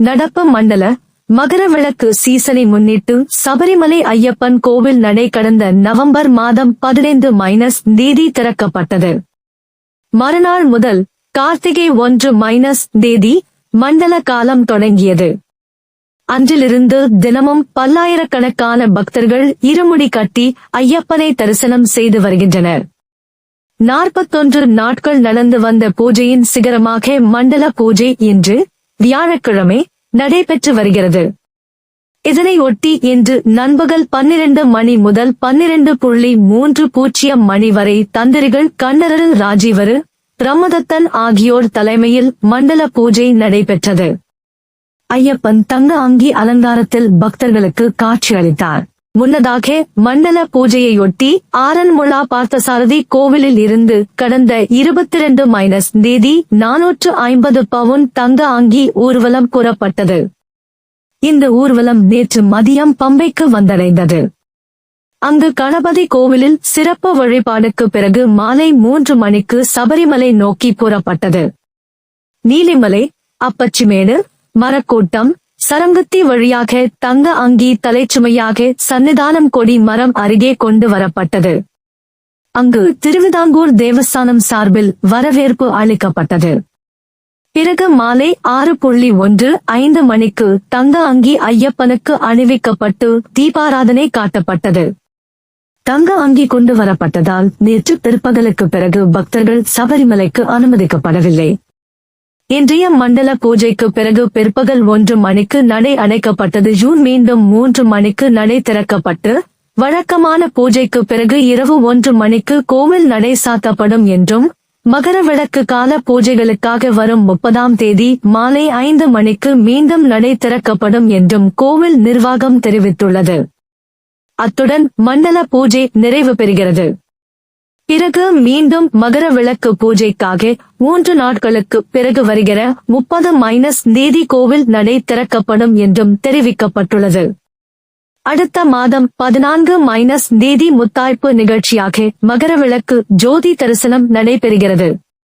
நடப்பு மண்டல மகர விளக்கு சீசனை முன்னிட்டு சபரிமலை ஐயப்பன் கோவில் நடை கடந்த நவம்பர் மாதம் பதினைந்து மைனஸ் தேதி திறக்கப்பட்டது. மறுநாள் முதல் கார்த்திகை ஒன்று மைனஸ் தேதி மண்டல காலம் தொடங்கியது. அன்றிலிருந்து தினமும் பல்லாயிரக்கணக்கான பக்தர்கள் இருமுடி கட்டி ஐயப்பனை தரிசனம் செய்து வருகின்றனர். நாற்பத்தொன்று நாட்கள் நடந்து வந்த பூஜையின் சிகரமாக மண்டல பூஜை இன்று வியாழக்கிழமை நடைபெற்று வருகிறது. இதனை ஒட்டி இன்று நண்பகல் பன்னிரண்டு மணி முதல் பன்னிரண்டு புள்ளி மூன்று பூஜ்ஜியம் மணி வரை தந்திரிகள் கண்ணரரு ராஜீவரு பிரமதத்தன் ஆகியோர் தலைமையில் மண்டல பூஜை நடைபெற்றது. ஐயப்பன் தங்க அங்கி அலங்காரத்தில் பக்தர்களுக்கு காட்சியளித்தார் முன்னதாக மண்டல பூஜையொட்டி ஆரன்முளா பார்த்தசாரதி கோவிலில் இருந்து கடந்த இருபத்தி இரண்டு மைனஸ் தேதி நானூற்று ஐம்பது பவுன் தங்க அங்கி ஊர்வலம் கூறப்பட்டது. இந்த ஊர்வலம் நேற்று மதியம் பம்பைக்கு வந்தடைந்தது. அங்கு கணபதி கோவிலில் சிறப்பு வழிபாடுக்கு பிறகு மாலை மூன்று மணிக்கு சபரிமலை நோக்கி கூறப்பட்டது. நீலிமலை அப்பச்சிமேடு மரக்கூட்டம் சரங்குத்தி வழியாக தங்க அங்கி தலைச்சுமையாக சன்னிதானம் கொடி மரம் அருகே கொண்டு வரப்பட்டது. அங்கு திருவிதாங்கூர் தேவஸ்தானம் சார்பில் வரவேற்பு அளிக்கப்பட்டது. பிறகு மாலை ஆறு புள்ளி ஒன்று ஐந்து மணிக்கு தங்க அங்கி ஐயப்பனுக்கு அணிவிக்கப்பட்டு தீபாராதனை காட்டப்பட்டது. தங்க அங்கி கொண்டு வரப்பட்டதால் நேற்று பிற்பகலுக்கு பிறகு பக்தர்கள் சபரிமலைக்கு அனுமதிக்கப்படவில்லை. இன்றைய மண்டல பூஜைக்கு பிறகு பிற்பகல் ஒன்று மணிக்கு நடை அடைக்கப்பட்டது ஜூன் மீண்டும் மூன்று மணிக்கு நடை திறக்கப்பட்டு வழக்கமான பூஜைக்கு பிறகு இரவு ஒன்று மணிக்கு கோவில் நடை சாத்தப்படும் என்றும் மகர விளக்கு கால பூஜைகளுக்காக வரும் முப்பதாம் தேதி மாலை ஐந்து மணிக்கு மீண்டும் நடை திறக்கப்படும் என்றும் கோவில் நிர்வாகம் தெரிவித்துள்ளது. அத்துடன் மண்டல பூஜை நிறைவு பெறுகிறது. பிறகு மீண்டும் மகர விளக்கு பூஜைக்காக மூன்று நாட்களுக்கு பிறகு வருகிற முப்பது மைனஸ் தேதி கோவில் நடை திறக்கப்படும் என்றும் தெரிவிக்கப்பட்டுள்ளது. அடுத்த மாதம் பதினான்கு மைனஸ் தேதி முத்தாய்ப்பு நிகழ்ச்சியாக மகர விளக்கு ஜோதி தரிசனம் நடைபெறுகிறது.